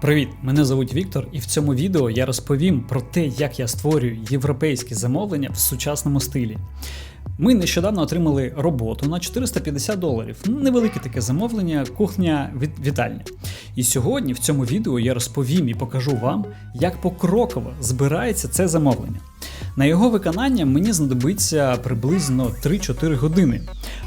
Привіт! Мене звуть Віктор, і в цьому відео я розповім про те, як я створюю європейські замовлення в сучасному стилі. Ми нещодавно отримали роботу на 450 доларів. Невелике таке замовлення, кухня від вітальня. І сьогодні в цьому відео я розповім і покажу вам, як покроково збирається це замовлення. На його виконання мені знадобиться приблизно 3-4 години.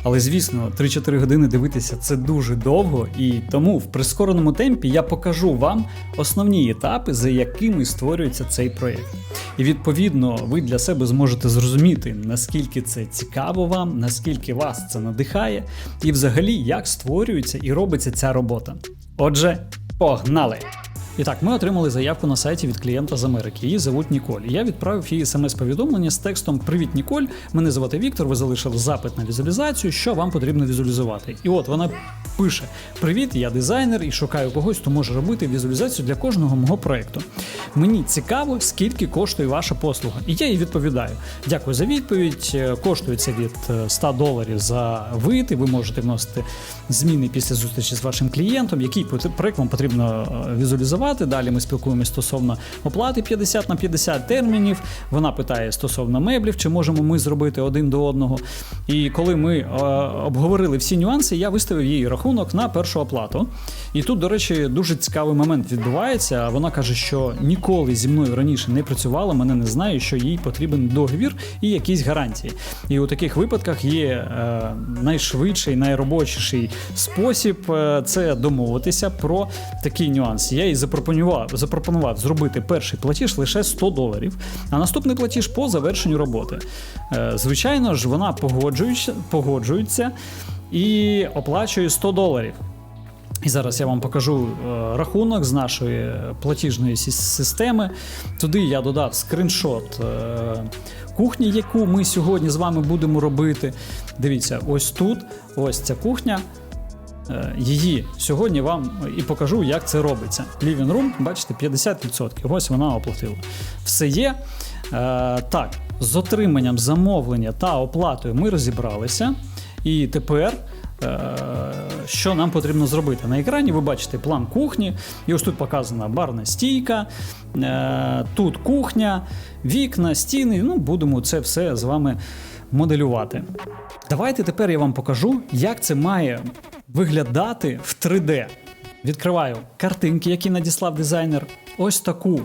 Але звісно, 3-4 години дивитися це дуже довго, і тому в прискореному темпі я покажу вам основні етапи, за якими створюється цей проєкт. І відповідно ви для себе зможете зрозуміти, наскільки це цікаво вам, наскільки вас це надихає, і взагалі як створюється і робиться ця робота. Отже, погнали! І так, ми отримали заявку на сайті від клієнта з Америки. Її зовуть Ніколь. Я відправив їй смс-повідомлення з текстом Привіт, Ніколь. Мене звати Віктор. Ви залишили запит на візуалізацію, що вам потрібно візуалізувати. І от вона пише: Привіт, я дизайнер і шукаю когось, хто може робити візуалізацію для кожного мого проекту. Мені цікаво, скільки коштує ваша послуга. І я їй відповідаю: Дякую за відповідь. Е, Коштує це від е, 100 доларів за вид, і ви можете вносити зміни після зустрічі з вашим клієнтом, який проект вам потрібно е, візуалізувати. Далі ми спілкуємося стосовно оплати 50 на 50 термінів. Вона питає стосовно меблів, чи можемо ми зробити один до одного. І коли ми е, обговорили всі нюанси, я виставив їй рахунок на першу оплату. І тут, до речі, дуже цікавий момент відбувається. Вона каже, що ніколи зі мною раніше не працювала, мене не знає, що їй потрібен договір і якісь гарантії. І у таких випадках є е, найшвидший, найробочіший спосіб е, це домовитися про такий нюанс. Я їй запропонував, запропонував зробити перший платіж лише 100 доларів, а наступний платіж по завершенню роботи. Е, звичайно ж, вона погоджується, погоджується і оплачує 100 доларів. І зараз я вам покажу е, рахунок з нашої платіжної системи. Туди я додав скріншот е, кухні, яку ми сьогодні з вами будемо робити. Дивіться, ось тут, ось ця кухня. Е, Її сьогодні вам і покажу, як це робиться. Living room, бачите, 50%. Ось вона оплатила. Все є. Е, так, з отриманням замовлення та оплатою ми розібралися. І тепер. е, Що нам потрібно зробити? На екрані ви бачите план кухні, і ось тут показана барна стійка, тут кухня, вікна, стіни. Ну, будемо це все з вами моделювати. Давайте тепер я вам покажу, як це має виглядати в 3D. Відкриваю картинки, які надіслав дизайнер. Ось таку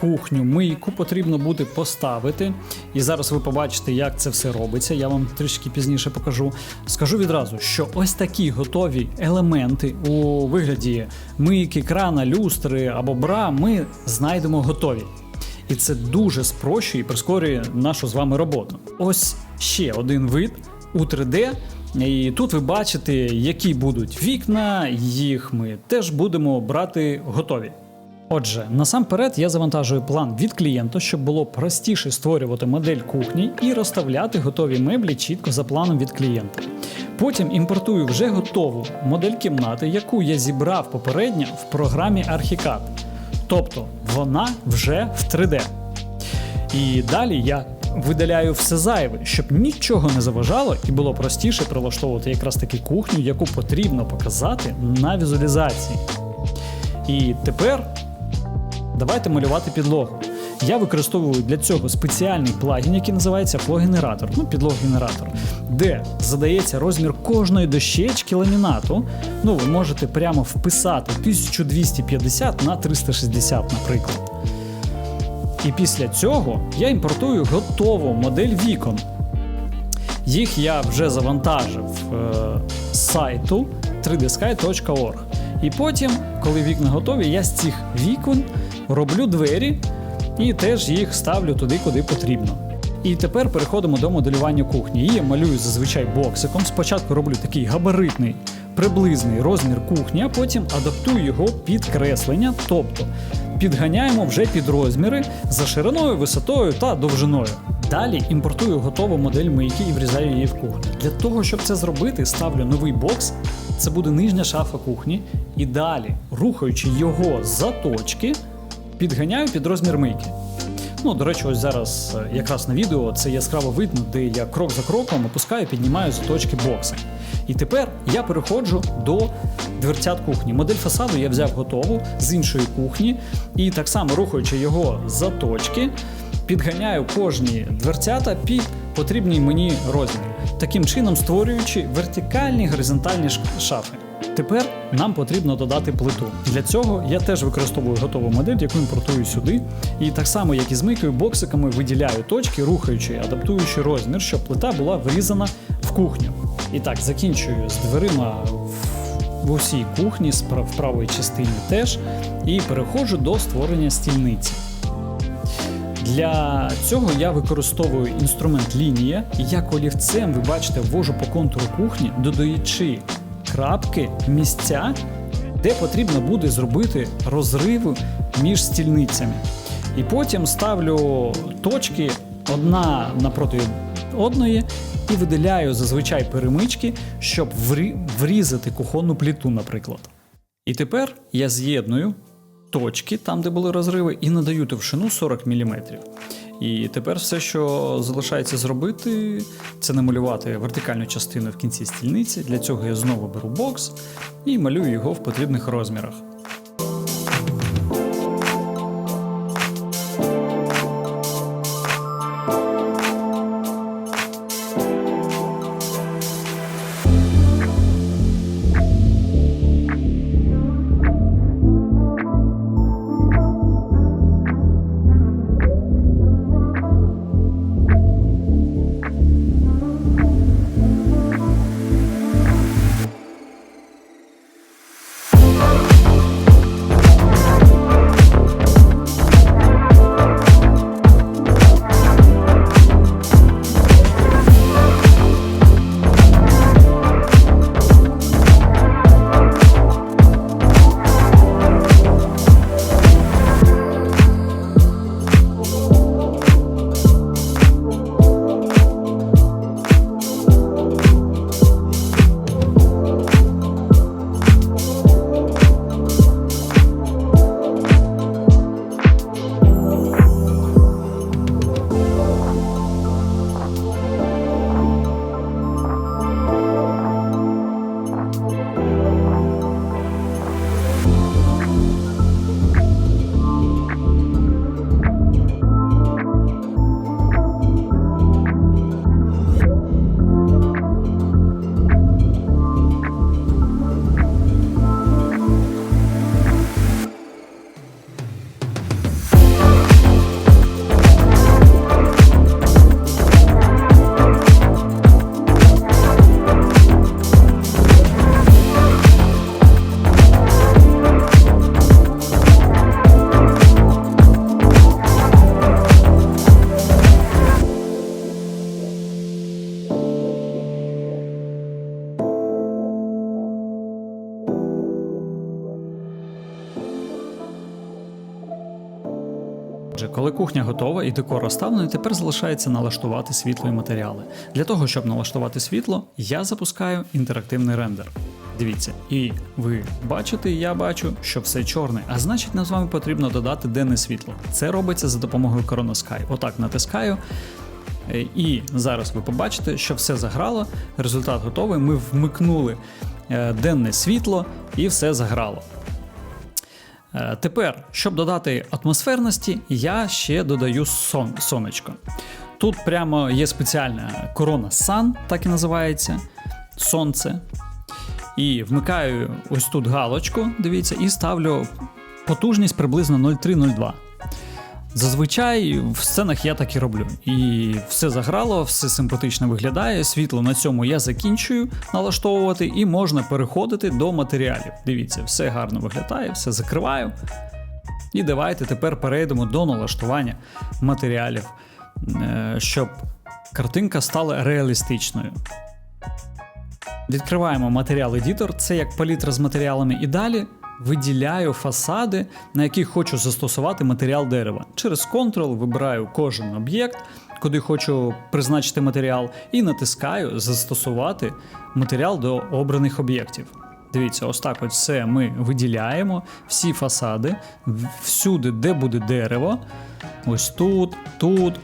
кухню, мийку потрібно буде поставити. І зараз ви побачите, як це все робиться. Я вам трішки пізніше покажу. Скажу відразу, що ось такі готові елементи у вигляді мийки, крана, люстри або бра ми знайдемо готові. І це дуже спрощує і прискорює нашу з вами роботу. Ось ще один вид у 3D. І тут ви бачите, які будуть вікна, їх ми теж будемо брати готові. Отже, насамперед я завантажую план від клієнта, щоб було простіше створювати модель кухні і розставляти готові меблі чітко за планом від клієнта. Потім імпортую вже готову модель кімнати, яку я зібрав попередньо в програмі Archicad. Тобто вона вже в 3D. І далі я видаляю все зайве, щоб нічого не заважало і було простіше прилаштовувати якраз таки кухню, яку потрібно показати на візуалізації. І тепер давайте малювати підлогу. Я використовую для цього спеціальний плагін, який називається флогенератор, ну підлог-генератор, де задається розмір кожної дощечки ламінату. Ну, ви можете прямо вписати 1250 на 360, наприклад. І після цього я імпортую готову модель вікон. Їх я вже завантажив е, з сайту 3dsky.org. І потім, коли вікна готові, я з цих вікон роблю двері і теж їх ставлю туди, куди потрібно. І тепер переходимо до моделювання кухні. Її я малюю зазвичай боксиком. Спочатку роблю такий габаритний приблизний розмір кухні, а потім адаптую його під креслення, тобто підганяємо вже під розміри за шириною, висотою та довжиною. Далі імпортую готову модель мийки і врізаю її в кухню. Для того, щоб це зробити, ставлю новий бокс. Це буде нижня шафа кухні. І далі, рухаючи його з заточки, підганяю під розмір мийки. Ну, до речі, ось зараз е, якраз на відео це яскраво видно, де я крок за кроком опускаю, піднімаю з точки бокси. І тепер я переходжу до дверцят кухні. Модель фасаду я взяв готову з іншої кухні, і так само рухаючи його за точки, підганяю кожні дверцята під потрібний мені розмір, таким чином створюючи вертикальні горизонтальні шафи. Тепер нам потрібно додати плиту. Для цього я теж використовую готову модель, яку імпортую сюди. І так само, як і з мийкою, боксиками виділяю точки, рухаючи, адаптуючи розмір, щоб плита була врізана в кухню. І так, закінчую з дверима в, усій кухні, в правій частині теж, і переходжу до створення стільниці. Для цього я використовую інструмент лінія, і як олівцем, ви бачите, ввожу по контуру кухні, додаючи крапки, місця, де потрібно буде зробити розриви між стільницями. І потім ставлю точки одна напроти одної і виділяю зазвичай перемички, щоб врізати кухонну пліту, наприклад. І тепер я з'єдную точки, там, де були розриви, і надаю товщину 40 мм. І тепер все, що залишається зробити, це намалювати вертикальну частину в кінці стільниці. Для цього я знову беру бокс і малюю його в потрібних розмірах. Коли кухня готова і декор розставлений, тепер залишається налаштувати світло і матеріали. Для того, щоб налаштувати світло, я запускаю інтерактивний рендер. Дивіться, і ви бачите, і я бачу, що все чорне, а значить, нам з вами потрібно додати денне світло. Це робиться за допомогою Sky. Отак натискаю. Е, І зараз ви побачите, що все заграло. Результат готовий. Ми вмикнули е, денне світло і все заграло. Е, Тепер, щоб додати атмосферності, я ще додаю сон, сонечко. Тут прямо є спеціальна корона Sun, так і називається сонце. І вмикаю ось тут галочку, дивіться, і ставлю потужність приблизно 0,3-0,2. Зазвичай в сценах я так і роблю. І все заграло, все симпатично виглядає. Світло на цьому я закінчую налаштовувати, і можна переходити до матеріалів. Дивіться, все гарно виглядає, все закриваю. І давайте тепер перейдемо до налаштування матеріалів, е, щоб картинка стала реалістичною. Відкриваємо матеріал Editor, це як палітра з матеріалами, і далі виділяю фасади, на яких хочу застосувати матеріал дерева. Через Ctrl вибираю кожен об'єкт, куди хочу призначити матеріал, і натискаю застосувати матеріал до обраних об'єктів. Дивіться, ось так от все ми виділяємо, всі фасади, всюди, де буде дерево. Ось тут, тут.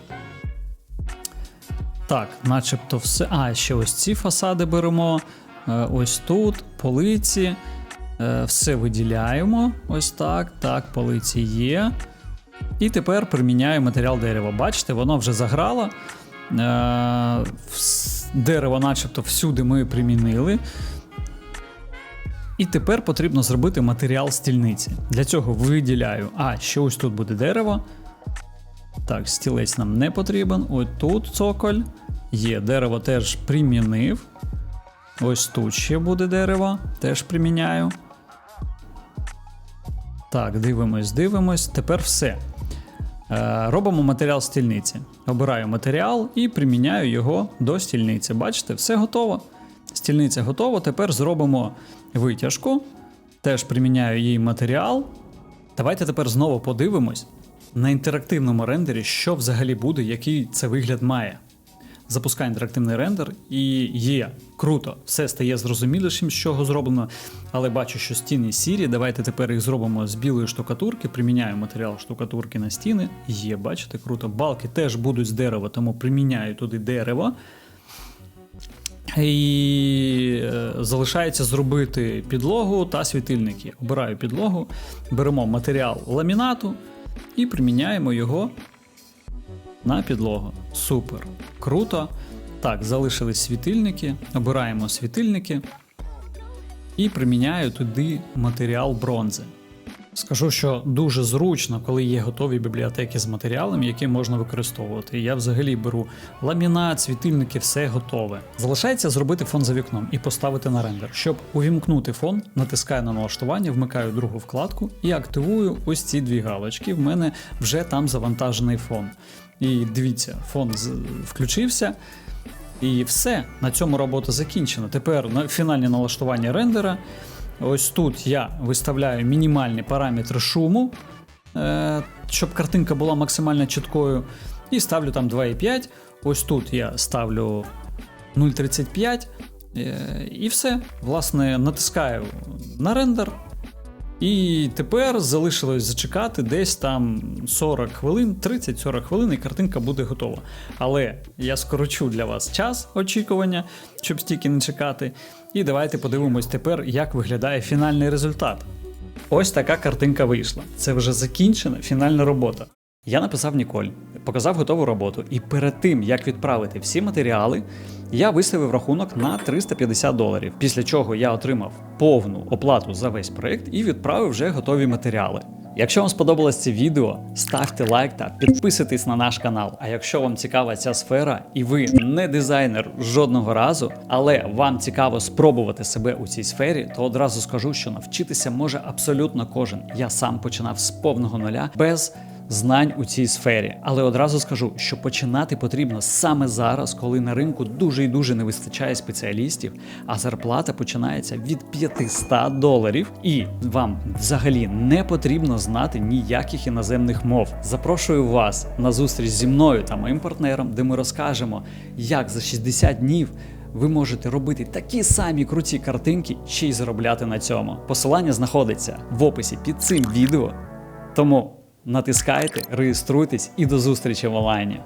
Так, начебто все. А, ще ось ці фасади беремо. Е, Ось тут, полиці. Е, Все виділяємо. Ось так. Так, полиці є. І тепер приміняю матеріал дерева. Бачите, воно вже заграло. Е, Дерево, начебто, всюди ми примінили. І тепер потрібно зробити матеріал стільниці. Для цього виділяю. А, ще ось тут буде дерево. Так, стілець нам не потрібен. Ось тут цоколь. Є, дерево теж примінив. Ось тут ще буде дерево, теж приміняю. Так, дивимось, дивимось. Тепер все. Е, робимо матеріал стільниці. Обираю матеріал і приміняю його до стільниці. Бачите, все готово. Стільниця готова. Тепер зробимо витяжку. Теж приміняю їй матеріал. Давайте тепер знову подивимось на інтерактивному рендері, що взагалі буде, який це вигляд має. Запускаю інтерактивний рендер, і є круто, все стає зрозумілішим, з чого зроблено. Але бачу, що стіни сірі. Давайте тепер їх зробимо з білої штукатурки. Приміняю матеріал штукатурки на стіни. Є, бачите, круто. Балки теж будуть з дерева, тому приміняю туди дерево. І е, залишається зробити підлогу та світильники. Обираю підлогу, беремо матеріал ламінату і приміняємо його на підлогу. Супер. Круто. Так, залишились світильники. Обираємо світильники і приміняю туди матеріал бронзи. Скажу, що дуже зручно, коли є готові бібліотеки з матеріалами, які можна використовувати. Я взагалі беру ламінат, світильники, все готове. Залишається зробити фон за вікном і поставити на рендер. Щоб увімкнути фон, натискаю на налаштування, вмикаю другу вкладку і активую ось ці дві галочки. В мене вже там завантажений фон. І дивіться, фон включився. І все, на цьому робота закінчена. Тепер на фінальні налаштування рендера. Ось тут я виставляю мінімальні параметри шуму, е, щоб картинка була максимально чіткою. І ставлю там 2,5. Ось тут я ставлю 0,35. е, І все. Власне, натискаю на рендер. І тепер залишилось зачекати десь там 40 хвилин, 30-40 хвилин, і картинка буде готова. Але я скорочу для вас час очікування, щоб стільки не чекати. І давайте подивимось тепер, як виглядає фінальний результат. Ось така картинка вийшла. Це вже закінчена фінальна робота. Я написав Ніколь, показав готову роботу, і перед тим як відправити всі матеріали, я виставив рахунок на 350 доларів. Після чого я отримав повну оплату за весь проект і відправив вже готові матеріали. Якщо вам сподобалось це відео, ставте лайк та підписуйтесь на наш канал. А якщо вам цікава ця сфера і ви не дизайнер жодного разу, але вам цікаво спробувати себе у цій сфері, то одразу скажу, що навчитися може абсолютно кожен. Я сам починав з повного нуля без знань у цій сфері. Але одразу скажу, що починати потрібно саме зараз, коли на ринку дуже і дуже не вистачає спеціалістів, а зарплата починається від 500 доларів, і вам взагалі не потрібно знати ніяких іноземних мов. Запрошую вас на зустріч зі мною та моїм партнером, де ми розкажемо, як за 60 днів. Ви можете робити такі самі круті картинки, ще й заробляти на цьому. Посилання знаходиться в описі під цим відео. Тому натискайте, реєструйтесь і до зустрічі в онлайні.